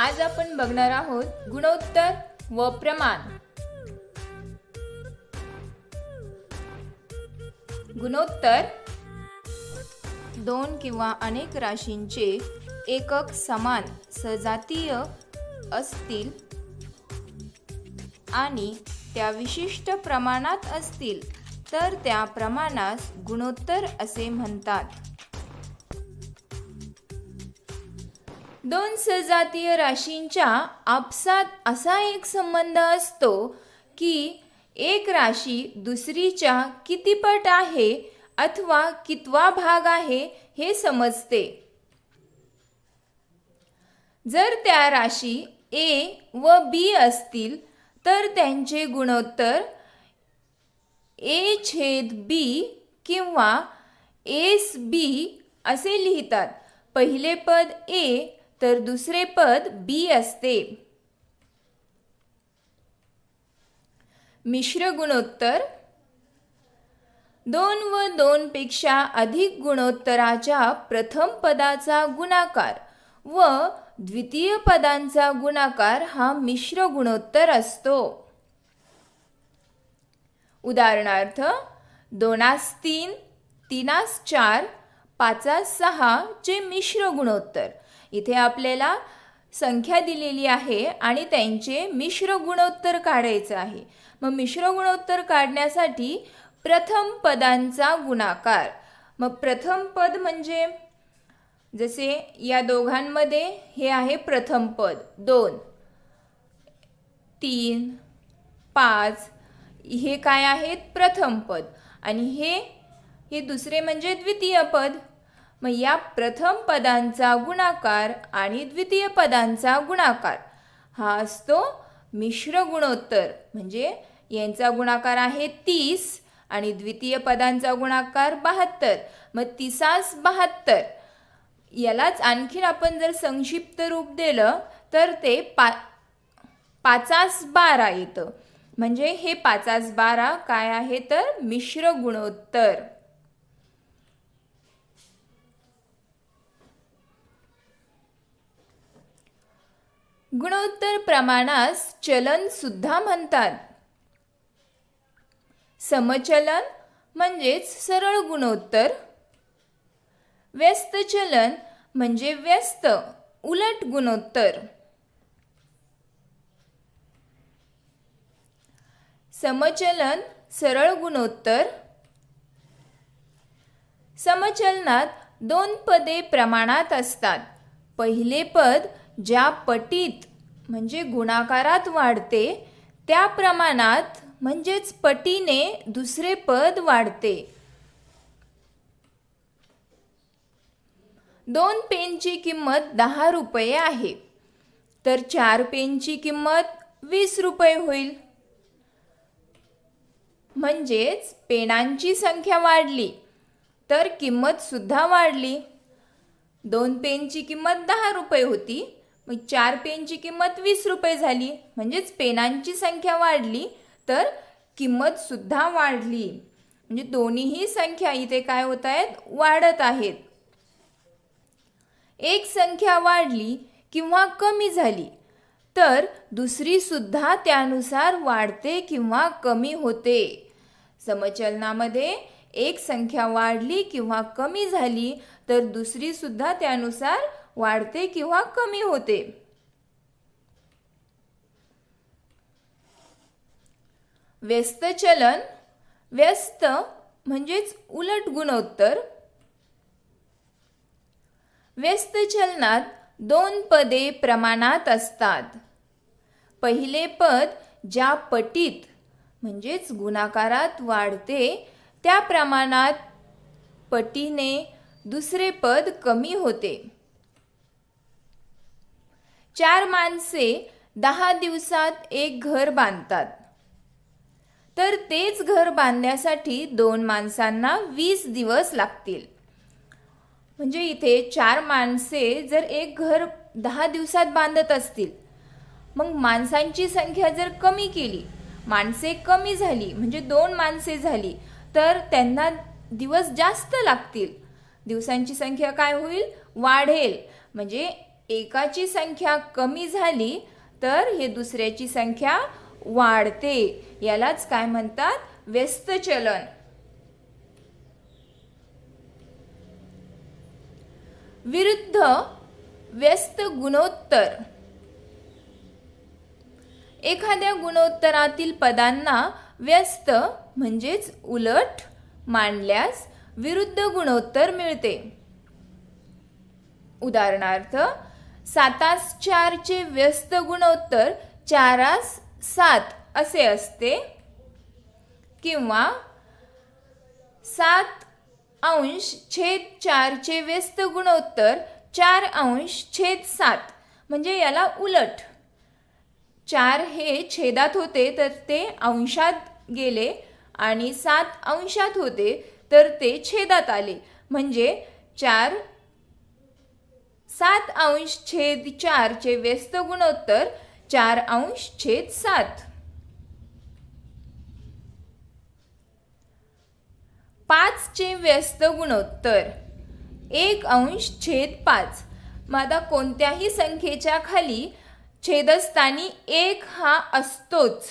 आज आपण बघणार आहोत गुणोत्तर व प्रमाण. गुणोत्तर दोन किंवा अनेक राशींचे एकक समान सजातीय असतील आणि त्या विशिष्ट प्रमाणात असतील तर त्या प्रमाणास गुणोत्तर असे म्हणतात. दोन सजातीय राशींच्या आपसात असा एक संबंध असतो की एक राशी दुसरीच्या कितीपट आहे अथवा कितवा भाग आहे हे समजते. जर त्या राशी ए व बी असतील तर त्यांचे गुणोत्तर ए छेद बी किंवा एस बी असे लिहितात. पहिले पद ए तर दुसरे पद बी असते. मिश्र गुणोत्तर. दोन व दोन पेक्षा अधिक गुणोत्तराच्या प्रथम पदाचा गुणाकार व द्वितीय पदांचा गुणाकार हा मिश्र गुणोत्तर असतो. उदाहरणार्थ दोनास तीन तीनास चार पाचास सहा चे मिश्र गुणोत्तर इथे आपल्याला संख्या दिलेली आहे आणि त्यांचे मिश्र गुणोत्तर काढायचं आहे. मग मिश्र गुणोत्तर काढण्यासाठी प्रथम पदांचा गुणाकार. मग प्रथम पद म्हणजे? जसे या दोघांमध्ये हे आहे प्रथम पद. दोन तीन पाच हे काय आहेत? प्रथम पद. आणि हे हे दुसरे म्हणजे द्वितीय पद. मग या प्रथम पदांचा गुणाकार आणि द्वितीय पदांचा गुणाकार. हा असतो मिश्र गुणोत्तर. म्हणजे यांचा गुणाकार आहे तीस आणि द्वितीय पदांचा गुणाकार बहात्तर. मग तिसास बहात्तर. यालाच आणखीन आपण जर संक्षिप्त रूप दिलं तर ते पा पाचास बारा येतं. म्हणजे हे पाचास बारा काय आहे तर? मिश्र गुणोत्तर. गुणोत्तर प्रमाणास चलन सुद्धा म्हणतात. समचलन म्हणजेच सरळ गुणोत्तर. व्यस्त चलन म्हणजे व्यस्त उलट गुणोत्तर. समचलन सरळ गुणोत्तर. समचलनात दोन पदे प्रमाणात असतात. पहिले पद ज्या पटीत म्हणजे गुणाकारात वाढते त्या प्रमाणात म्हणजेच पटीने दुसरे पद वाढते. दोन पेनची किंमत दहा रुपये आहे. तर चार पेनची किंमत वीस रुपये होईल. म्हणजेच पेनांची संख्या वाढली तर किंमत सुद्धा वाढली. दोन पेनची किंमत दहा रुपये होती मग चार पेनची किंमत वीस रुपये झाली. म्हणजेच पेनांची संख्या वाढली तर किंमत सुद्धा वाढली. म्हणजे दोन्हीही संख्या इथे काय होत आहेत? वाढत आहेत. एक संख्या वाढली किंवा कमी झाली तर दुसरी सुद्धा त्यानुसार वाढते किंवा कमी होते. समचलनामध्ये एक संख्या वाढली किंवा कमी झाली तर दुसरी सुद्धा त्यानुसार वाढते किंवा कमी होते. व्यस्त चलन व्यस्त म्हणजेच उलट गुणोत्तर. व्यस्त चलनात दोन पदे प्रमाणात असतात. पहिले पद ज्या पटीत म्हणजेच गुणाकारात वाढते त्या प्रमाणात पटीने दुसरे पद कमी होते. चार माणसे दहा दिवसात एक घर बांधतात. तर तेच घर बांधण्यासाठी दोन माणसांना वीस दिवस लागतील. म्हणजे इथे चार माणसे जर एक घर दहा दिवसात बांधत असतील मग माणसांची संख्या जर कमी केली माणसे कमी झाली म्हणजे दोन माणसे झाली तर त्यांना दिवस जास्त लागतील. दिवसांची संख्या काय होईल? वाढेल. म्हणजे एकाची संख्या कमी झाली तर हे दुसऱ्याची संख्या वाढते. यालाच काय म्हणतात? व्यस्त चलन. विरुद्ध व्यस्त गुणोत्तर. एखाद्या गुणोत्तरातील पदांना व्यस्त म्हणजेच उलट मांडल्यास विरुद्ध गुणोत्तर मिळते. उदाहरणार्थ सातास चारचे व्यस्त गुणोत्तर चारास सात असे असते. किंवा सात अंश छेद चारचे व्यस्त गुणोत्तर चार अंश छेद सात. म्हणजे याला उलट. चार हे छेदात होते तर ते अंशात गेले आणि सात अंशात होते तर ते छेदात आले. म्हणजे चार सात अंश छेद चारचे व्यस्त गुणोत्तर चार अंश छेद सात. पाचचे व्यस्त गुणोत्तर एक अंश छेद पाच. मग आता कोणत्याही संख्येच्या खाली छेदस्थानी एक हा असतोच.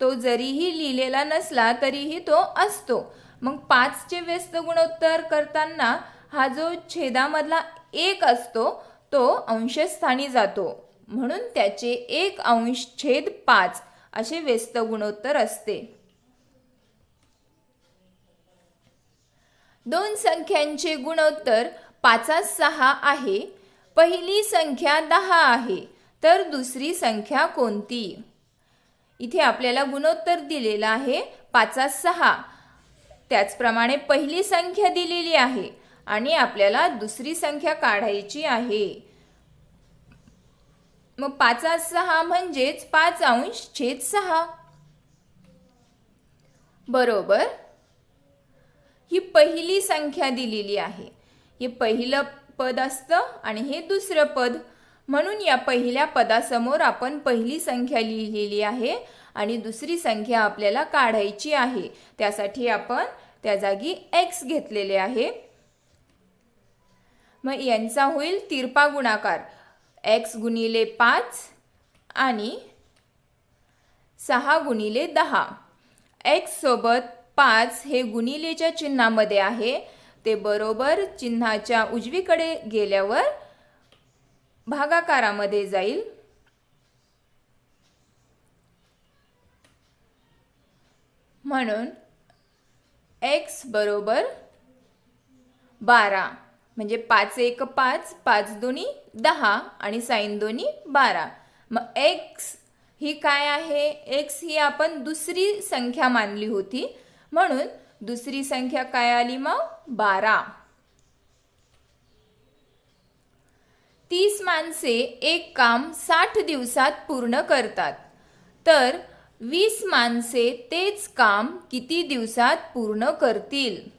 तो जरीही लिहिलेला नसला तरीही तो असतो. मग पाचचे व्यस्त गुणोत्तर करताना हा जो छेदामधला एक असतो तो अंशस्थानी जातो. म्हणून त्याचे एक अंश छेद पाच असे व्यस्त गुणोत्तर असते. दोन संख्यांचे गुणोत्तर पाचा सहा आहे. पहिली संख्या दहा आहे तर दुसरी संख्या कोणती? इथे आपल्याला गुणोत्तर दिलेलं आहे पाचा सहा. त्याचप्रमाणे पहिली संख्या दिलेली आहे आणि आपल्याला दुसरी संख्या काढायची आहे. मग पाचा सहा म्हणजेच पाच अंश छेद सहा. बरोबर? ही पहिली संख्या दिलेली आहे. हे पहिलं पद असतं आणि हे दुसरं पद. म्हणून या पहिल्या पदासमोर आपण पहिली संख्या लिहिलेली आहे आणि दुसरी संख्या आपल्याला काढायची आहे. त्यासाठी आपण त्या जागी एक्स घेतलेले आहे. मग यांचा होईल तिरपा गुणाकार. एक्स गुणिले पाच आणि सहा गुणिले दहा. एक्ससोबत पाच हे गुणिलेच्या चिन्हामध्ये आहे. ते बरोबर चिन्हाच्या उजवीकडे गेल्यावर भागाकारामध्ये जाईल. म्हणून एक्स बरोबर बारा. म्हणजे पाच एक पाच पाच दोन्ही दहा आणि साईन दोन्ही बारा. मग एक्स ही काय आहे? एक्स ही आपण दुसरी संख्या मानली होती. म्हणून दुसरी संख्या काय आली मग? बारा. तीस माणसे एक काम साठ दिवसात पूर्ण करतात. तर वीस माणसे तेच काम किती दिवसात पूर्ण करतील?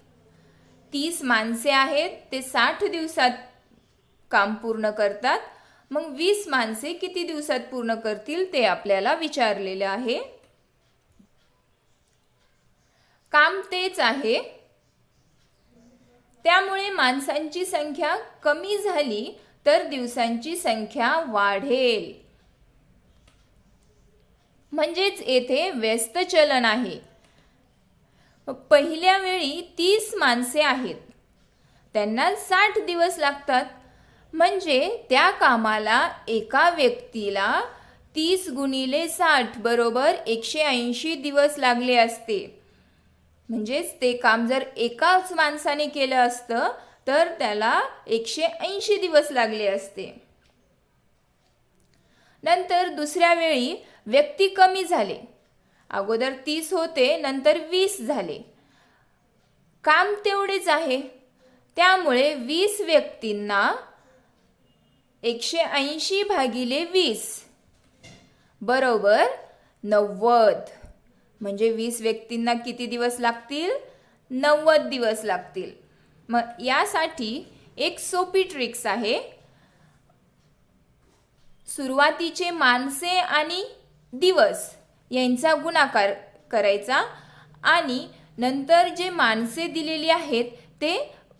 तीस माणसे आहेत ते साठ दिवसात काम पूर्ण करतात. मग वीस माणसे किती दिवसात पूर्ण करतील ते आपल्याला विचारलेलं आहे. काम तेच आहे. त्यामुळे माणसांची संख्या कमी झाली तर दिवसांची संख्या वाढेल. म्हणजेच येथे व्यस्त चलन आहे. पहिल्या वेळी तीस माणसे आहेत. त्यांना साठ दिवस लागतात. म्हणजे त्या कामाला एका व्यक्तीला तीस गुणिले साठ बरोबर एकशे ऐंशी दिवस लागले असते. म्हणजेच ते काम जर एकाच माणसाने केलं असतं तर त्याला एकशे ऐंशी दिवस लागले असते. नंतर दुसऱ्या वेळी व्यक्ती कमी झाले. अगोदर तीस होते नंतर वीस झाले. काम तेवढेच आहे. त्यामुळे वीस व्यक्तींना एकशे ऐंशी भागिले वीस. बरोबर? नव्वद. म्हणजे वीस व्यक्तींना किती दिवस लागतील? नव्वद दिवस लागतील. मग यासाठी एक सोपी ट्रिक्स आहे. सुरुवातीचे माणसे आणि दिवस. यांचा गुणाकार करायचा आणि नंतर जे माणसे दिलेली आहेत ते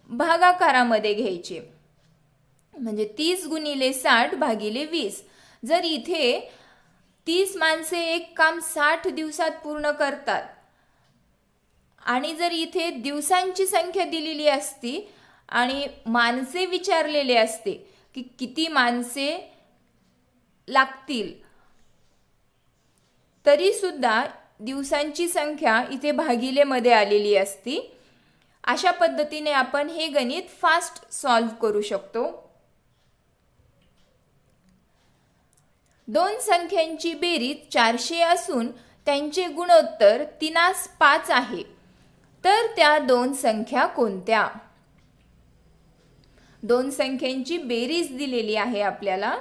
भागाकारामध्ये घ्यायचे. म्हणजे तीस गुणिले साठ भागिले वीस. जर इथे तीस माणसे एक काम साठ दिवसात पूर्ण करतात आणि जर इथे दिवसांची संख्या दिलेली असती आणि माणसे विचारलेले असते की किती माणसे लागतील तरी सुद्धा दिवसांची संख्या इथे भागिलेमध्ये आलेली असती. अशा पद्धतीने आपण हे गणित फास्ट सॉल्व्ह करू शकतो. दोन संख्यांची बेरीज चारशे असून त्यांचे गुणोत्तर तिनास पाच आहे. तर त्या दोन संख्या कोणत्या? दोन संख्यांची बेरीज दिलेली आहे आपल्याला.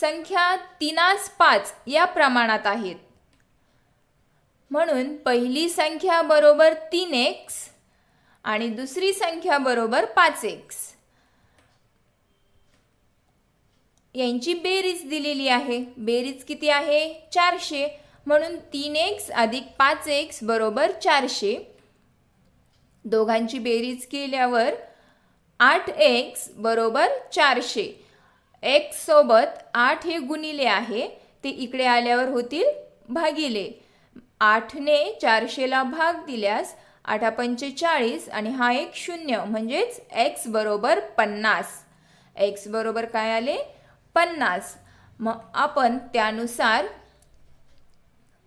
संख्या तीनास पाच या प्रमाणात आहेत. म्हणून पहिली संख्या बरोबर तीन एक्स आणि दुसरी संख्या बरोबर पाच एक्स. यांची बेरीज दिलेली आहे. बेरीज किती आहे? चारशे. म्हणून तीन एक्स अधिक पाच एक्स बरोबर चारशे. दोघांची बेरीज केल्यावर आठ एक्स बरोबर चारशे. एक्स सोबत आठ हे गुणिले आहे ते इकडे आल्यावर होतील भागिले. आठने चारशेला भाग दिल्यास आठा पंचेचाळीस आणि हा एक शून्य म्हणजेच एक्स बरोबर पन्नास. एक्स बरोबर काय आले? पन्नास. मग आपण त्यानुसार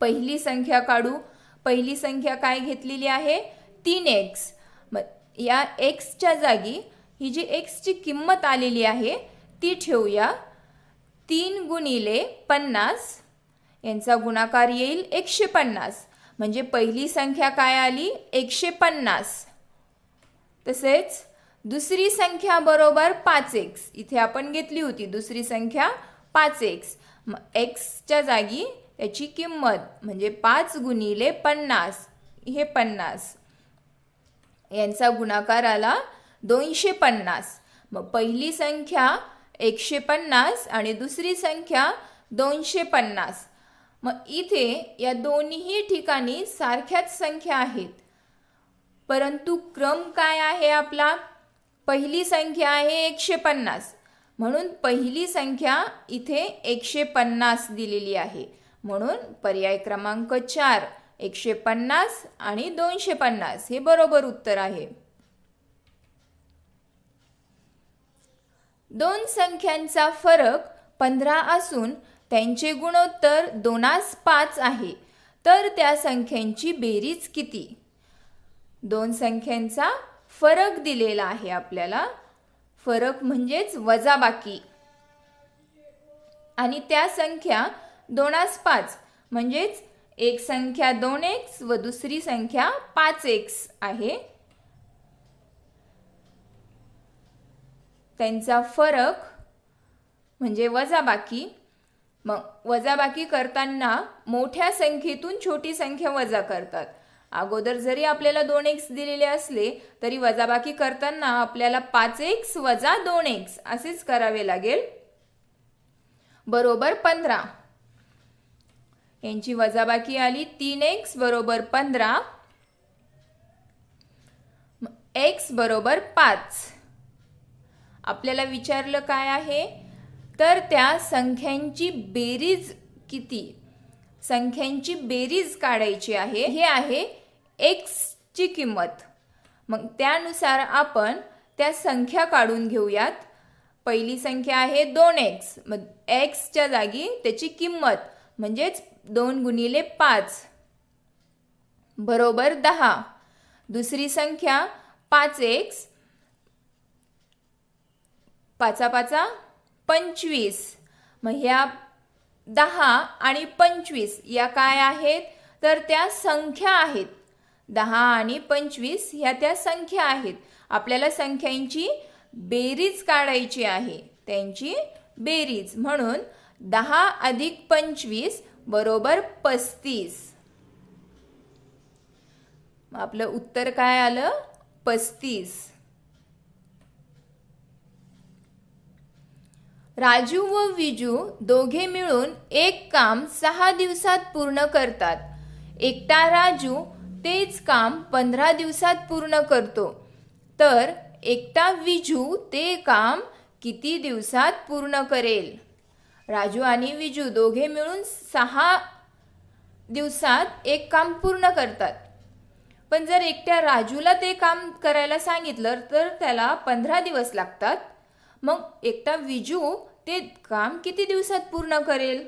पहिली संख्या काढू. पहिली संख्या काय घेतलेली आहे? तीन एक्स मग या एक्सच्या जागी ही जी एक्सची किंमत आलेली आहे ती ठेवूया. तीन गुणिले पन्नास. यांचा गुणाकार येईल एकशे पन्नास. म्हणजे पहिली संख्या काय आली? एकशे पन्नास. तसेच दुसरी संख्या बरोबर पाच एक्स. इथे आपण घेतली होती. दुसरी संख्या पाच एक्स. एक्सच्या जागी याची किंमत म्हणजे पाच गुणिले पन्नास. हे पन्नास. यांचा गुणाकार आला दोनशे पन्नास. मग पहिली संख्या एकशे पन्नास आणि दुसरी संख्या दोनशे पन्नास मग इथे या दोन्ही ठिकाणी सारख्याच संख्या आहेत. परंतु क्रम काय आहे आपला? पहिली संख्या आहे एकशे पन्नास म्हणून पहिली संख्या इथे एकशे पन्नास दिलेली आहे. म्हणून पर्याय क्रमांक चार एकशे पन्नास आणि दोनशे पन्नास हे बरोबर उत्तर आहे. दोन संख्यांचा फरक पंधरा असून त्यांचे गुणोत्तर दोनास पाच आहे. तर त्या संख्यांची बेरीज किती? दोन संख्यांचा फरक दिलेला आहे आपल्याला. फरक म्हणजेच वजाबाकी. आणि त्या संख्या दोनास पाच म्हणजेच एक संख्या दोन एक्स व दुसरी संख्या पाच एक्स आहे. त्यांचा फरक म्हणजे वजाबाकी. मग वजाबाकी करताना मोठ्या संख्येतून छोटी संख्या वजा करतात. अगोदर जरी आपल्याला दोन एक्स दिलेले असले तरी वजाबाकी करताना आपल्याला पाच एक्स वजा दोन एक्स असेच करावे लागेल. बरोबर पंधरा. यांची वजाबाकी आली तीन एक्स बरोबर पंधरा. एक्स बरोबर पाच. आपल्याला विचारलं काय आहे? तर त्या संख्यांची बेरीज किती? संख्यांची बेरीज काढायची आहे. हे आहे एक्सची किंमत. मग त्यानुसार आपण त्या संख्या काढून घेऊयात. पहिली संख्या आहे दोन एक्स मग एक्सच्या जागी त्याची किंमत म्हणजेच दोन गुणिले पाच. बरोबर दहा. दुसरी संख्या पाच एक्स पाचा पाचा पंचवीस. मग ह्या दहा आणि पंचवीस या काय आहेत? तर त्या संख्या आहेत. दहा आणि पंचवीस ह्या त्या संख्या आहेत. आपल्याला संख्यांची बेरीज काढायची आहे. त्यांची बेरीज. म्हणून दहा अधिक पंचवीस बरोबर पस्तीस. आपलं उत्तर काय आलं? पस्तीस. राजू व विजू दोघे मिळून एक काम सहा दिवसात पूर्ण करतात. एकटा राजू तेच काम पंधरा दिवसात पूर्ण करतो. तर एकटा विजू ते काम किती दिवसात पूर्ण करेल? राजू आणि विजू दोघे मिळून सहा दिवसात एक काम पूर्ण करतात. पण जर एकट्या राजूला ते काम करायला सांगितलं तर त्याला पंधरा दिवस लागतात. मग एकटा विजू ते काम किती दिवसात पूर्ण करेल?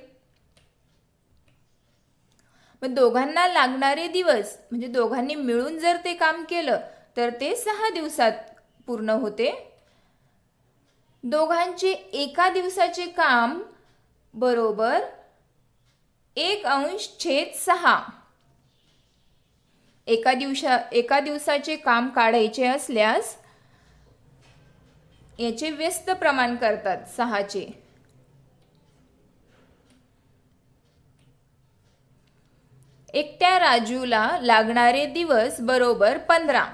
मग दोघांना लागणारे दिवस म्हणजे दोघांनी मिळून जर ते काम केलं तर ते सहा दिवसात पूर्ण होते. दोघांचे एका दिवसाचे काम बरोबर एक अंश छेद सहा. एका दिवसा एका दिवसाचे काम काढायचे असल्यास याचे व्यस्त प्रमाण करतात सहाचे. एकट्या राजूला लागणारे दिवस बरोबर पंधरा.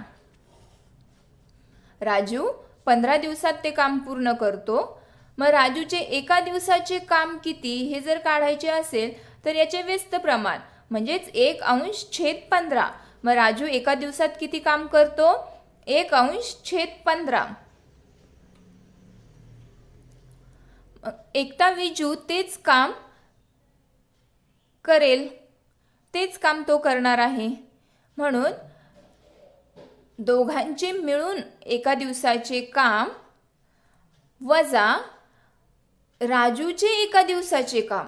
राजू पंधरा दिवसात ते काम पूर्ण करतो. मग राजूचे एका दिवसाचे काम किती हे जर काढायचे असेल तर याचे व्यस्त प्रमाण म्हणजेच एक अंश छेद पंधरा. मग राजू एका दिवसात किती काम करतो? एक अंश छेद पंधरा. एकटा विजू तेच काम करेल तेच काम तो करणार आहे. म्हणून दोघांचे मिळून एका दिवसाचे काम वजा राजूचे एका दिवसाचे काम.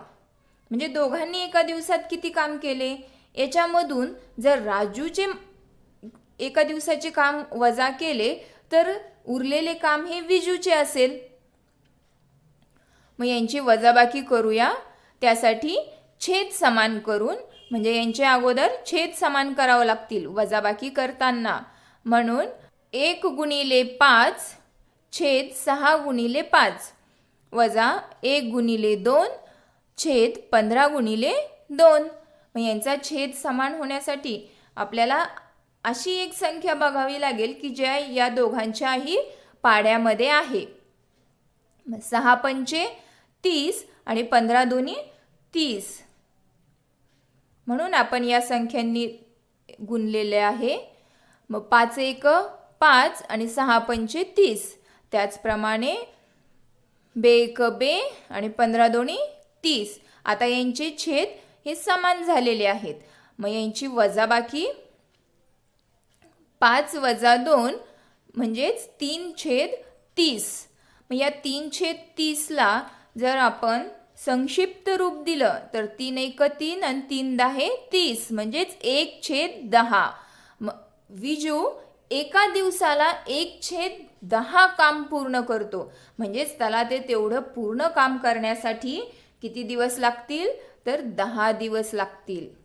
म्हणजे दोघांनी एका दिवसात किती काम केले? याच्यामधून जर राजूचे एका दिवसाचे काम वजा केले तर उरलेले काम हे विजूचे असेल. मग यांची वजाबाकी करूया. त्यासाठी छेद समान करून म्हणजे यांच्या अगोदर छेद समान करावं लागतील वजाबाकी करताना. म्हणून एक गुणिले पाच छेद सहा गुणिले पाच वजा एक गुणिले दोन छेद पंधरा गुणिले दोन. मग यांचा छेद समान होण्यासाठी आपल्याला अशी एक संख्या बघावी लागेल की ज्या या दोघांच्याही पाड्यामध्ये आहे. सहा पंचे तीस आणि पंधरा दोन्ही तीस. म्हणून आपण या संख्यांनी गुणलेले आहे. मग पाच एक पाच आणि सहा पंचे तीस. त्याचप्रमाणे बे एक बे आणि पंधरा दोन्ही तीस. आता यांचे छेद हे समान झालेले आहेत. मग यांची वजाबाकी पाच वजा दोन म्हणजेच तीन छेद तीस. मग या तीन छेद तीसला जर आपण संक्षिप्त रूप दिलं तर तीन एक तीन आणि तीन दहा तीस म्हणजेच एक छेद दहा. म विजू एका दिवसाला एक छेद दहा काम पूर्ण करतो. म्हणजेच त्याला ते तेवढं पूर्ण काम करण्यासाठी किती दिवस लागतील? तर दहा दिवस लागतील.